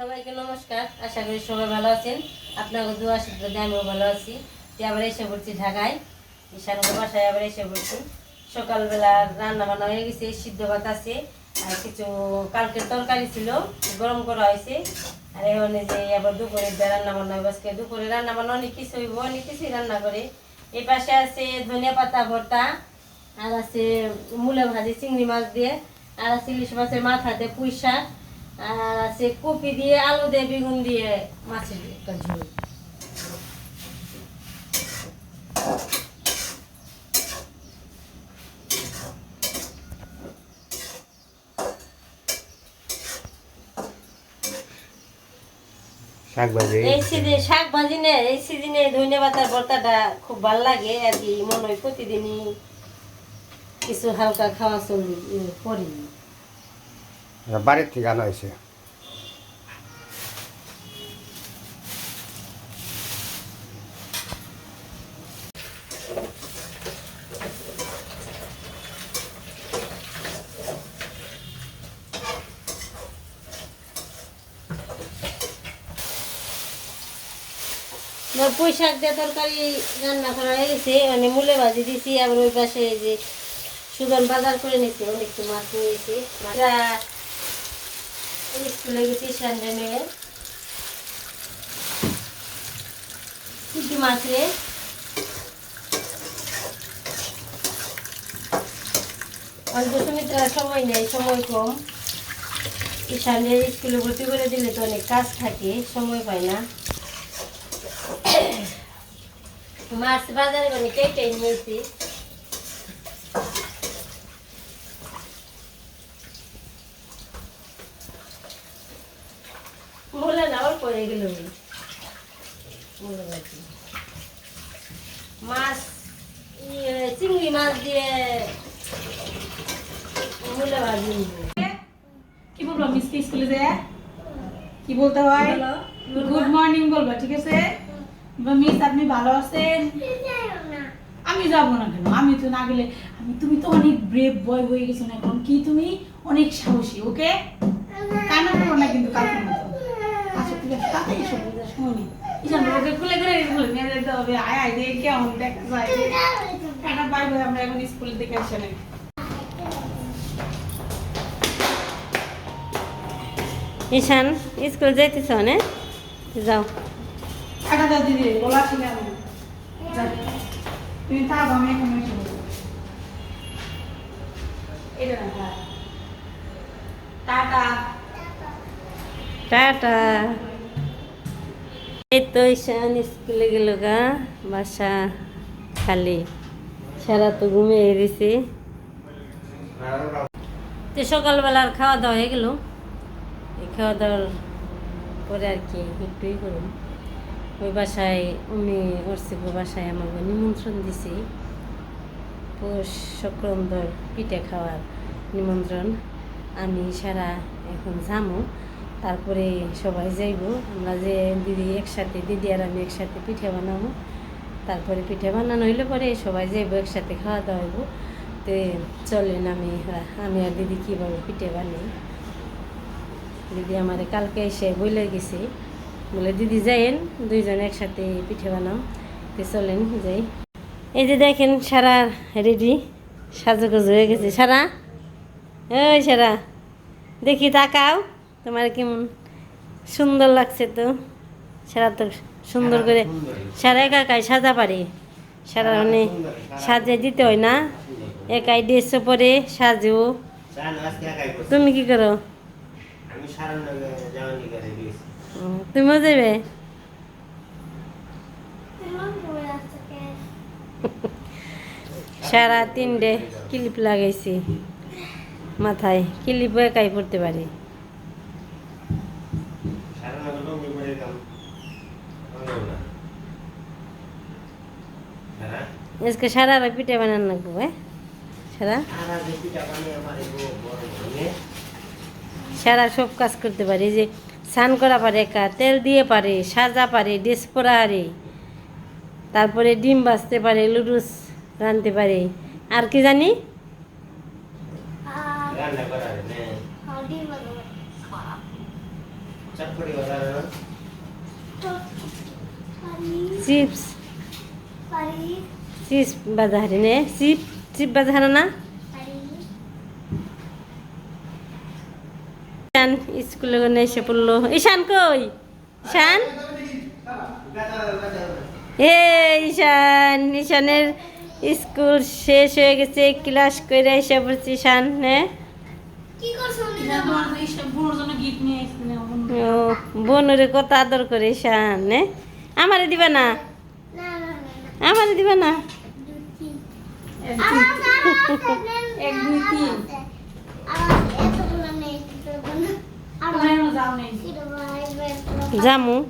সবাইকে নমস্কার, আশা করি সবাই ভালো আছেন। আপনাকে দু আশীর্বাদে আমিও ভালো আছি। যে আবার এসে পড়ছি ঢাকায়। ঈশানকে বাসায় আবার এসে পড়ছি। সকালবেলা রান্না বান্না হয়ে গেছে, সিদ্ধ ভাত আছে, আর কিছু কালকের তরকারি ছিল, গরম করা হয়েছে। আর এখন যে আবার দুপুরে রান্না বান্না আজকে দুপুরে রান্না বান্না অনেক কিছু হইব, অনেক কিছুই রান্না করে। এই পাশে আছে ধনিয়া পাতা ভর্তা, আর আছে মূলা ভাজি, চিংড়ি মাছ দিয়ে, আর আছে ইলিশ মাছের মাথা দিয়ে পুঁই শাক। আর আছে কপি দিয়ে আলু দিয়ে বেগুন দিয়ে মাছের একটা ঝোল। শাক ভাজি। এই সিজনে শাক ভাজি নে এই সিজনে ধনিয়া পাতার ভর্তাটা খুব ভালো লাগে আর কি মনে হয় প্রতিদিনই কিছু হালকা খাওয়া চলি করি। বাড়ির থেকে হয়েছে। পুঁই দিয়ে তরকারি রান্না করা হয়ে গেছে মানে মূলে ভাজি দিছি, আবার ওই পাশে যে সুজন বাজার করে নিয়েছে অনেক মাছ নিয়েছে। স্কুলে গেছি সানডে নিয়ে। কি মাছ। অল্প সুমিত্রা সময় নেই, সময় কম। সামনে স্কুলে ভর্তি করে দিলে তো অনেক কাজ থাকে, সময় পায় না। মাছ বাজারে মানে কেটে নিয়েছি মূলা না অল্প মাছ ইয়ে, চিংড়ি মাছ দিয়ে মূলা ভাজি কি বলব মিসকে স্কুলে যায় কি বলতে হয়? গুড মর্নিং বলব ঠিক আছে? মিস আপনি ভালো আছেন? আমি যাব না কেন? আমি তো না গেলে আমি তুমি তো অনেক ব্রেভ বয় হয়ে গেছো না এখন কি তুমি? অনেক সাহসী ওকে কান্না করো না কিন্তু কালকে ঠিক আছে তাতে এসো সময় নেই ইসান ওকে খুলে করে খুলে নিয়ে যেতে হবে আয় আয় দেখে কেমন দেখা যায় টাটা বাই বাই আমরা এখন স্কুলে দেখে আসে না ঈশান স্কুল যাইতেছ না? যাও। টাকা দাও দিদি বলা ছিল তুমি থাকো আমি এখন এটা টাটা। টাটা। এই তো ঈশান স্কুলে গেল গা, বাসা খালি। সারা তো ঘুমিয়ে দিছে তো সকালবেলার খাওয়া দাওয়া হয়ে গেল। এই খাওয়া দাওয়ার পরে আর কি একটুই করুন ওই বাসায়, উনি অর্ষিক বাসায় আমাকে নিমন্ত্রণ দিছে। পৌষ সংক্রান্তর পিঠে খাওয়ার নিমন্ত্রণ। আমি সারা এখন যামো। তারপরে সবাই যাইব। আমরা যে দিদি একসাথে, দিদি আর আমি একসাথে পিঠে বানাবো। তারপরে পিঠে বানানো হইলে পরে সবাই যাইব, একসাথে খাওয়া দাওয়া হইব। তো চলেন আমি আমি আর দিদি কীভাবে পিঠে বানাই। দিদি আমারে কালকে এসে বলে গেছে। বলে, দিদি যাইন দুইজন একসাথে পিঠে বানাও। তো চলেন, যাই। এই যে দেখেন, সারা রেডি, সাজুগুজু হয়ে গেছে। সারা? ওই সারা, দেখি তাকাও। তোমার কেমন? সুন্দর লাগছে তো? সারা তো সুন্দর করে সারা একা একাই সাজা পারে। সারা মানে সাজে দিতে হয় না। একাই ড্রেস পরে সাজেও তুমি কি করো? তুমিও যাবে? সারা তিনটে ক্লিপ লাগাইছি। মাথায় ক্লিপ একাই পড়তে পারি সারান লঙ্গি করে দাম সারা আজকে সারা রাত পিঠে বানান লাগবো হ্যাঁ সারা সারা সব কাজ করতে পারে যে স্নান করা পারে একা তেল দিয়ে পারে সাজা পারে ড্রেস পরা পারে তারপরে ডিম বাজতে পারে লুডুস রাঁধতে পারে আর কি জানি চিপস চিপস বাজা হারি নে চিপ চিপ বাজা হারা না ঈশান স্কুলে গনে এসে পড়ল ঈশান কই ঈশান হে ঈশান ঈশানের স্কুল শেষ হয়ে? গেছে ক্লাস করে এসে পড়ছি ঈশান হ্যাঁ বোনরে কত আদর করে ঈশান হ্যাঁ আমারে দিবা না। আমারে দিবা না? এক দুই তিন। জামু।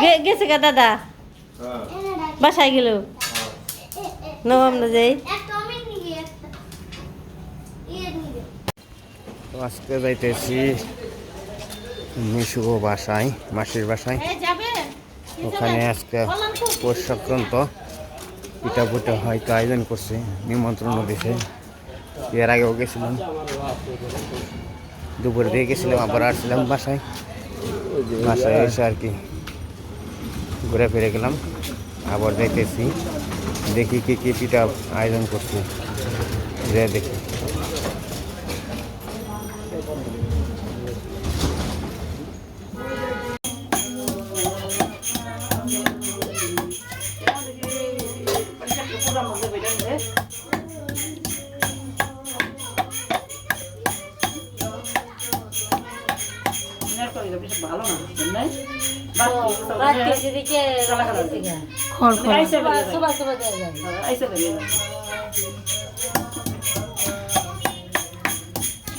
গে- গেছে গা দাদা। বাসায় গেল। নবম না যাই। আজকে যাইতেছি মিশু বাসায় মাসির বাসায়। ওখানে আজকে পৌষ সংক্রান্ত। পিঠা পুটা হয়তো আয়োজন করছে নিমন্ত্রণও দিছে। এর আগেও গেছিলাম। দুপুরে দিয়ে গেছিলাম, আবার আসছিলাম বাসায়। বাসায় এসে আর কি ঘুরে ফিরে গেলাম। আবার দেখেছি দেখি কি কি পিঠা আয়োজন করছে। দেখি।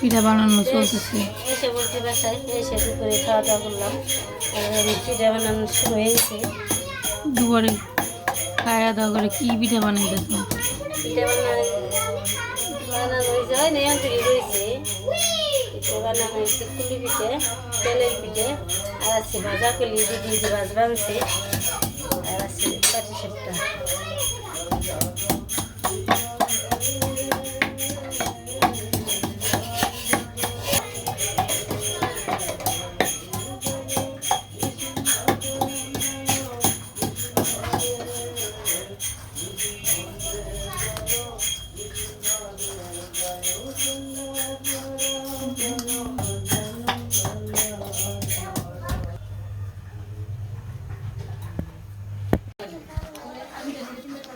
পিঠা বানানো চলতেছে এসে বলছি বাসায় এসে দুপুরে খাওয়া দাওয়া করলাম পিঠা বানানো শুরু হয়ে দুপুরে খাওয়া দাওয়া করে কি পিঠা বানাইতেছে? পিঠা বানানো বানানো হয়েছে হয় কুলি পিঠে, তেলের পিঠে, আর আছে ভাজা কলি দিদি ভাজ ভাঙছে আর আছে পাটি সাপটা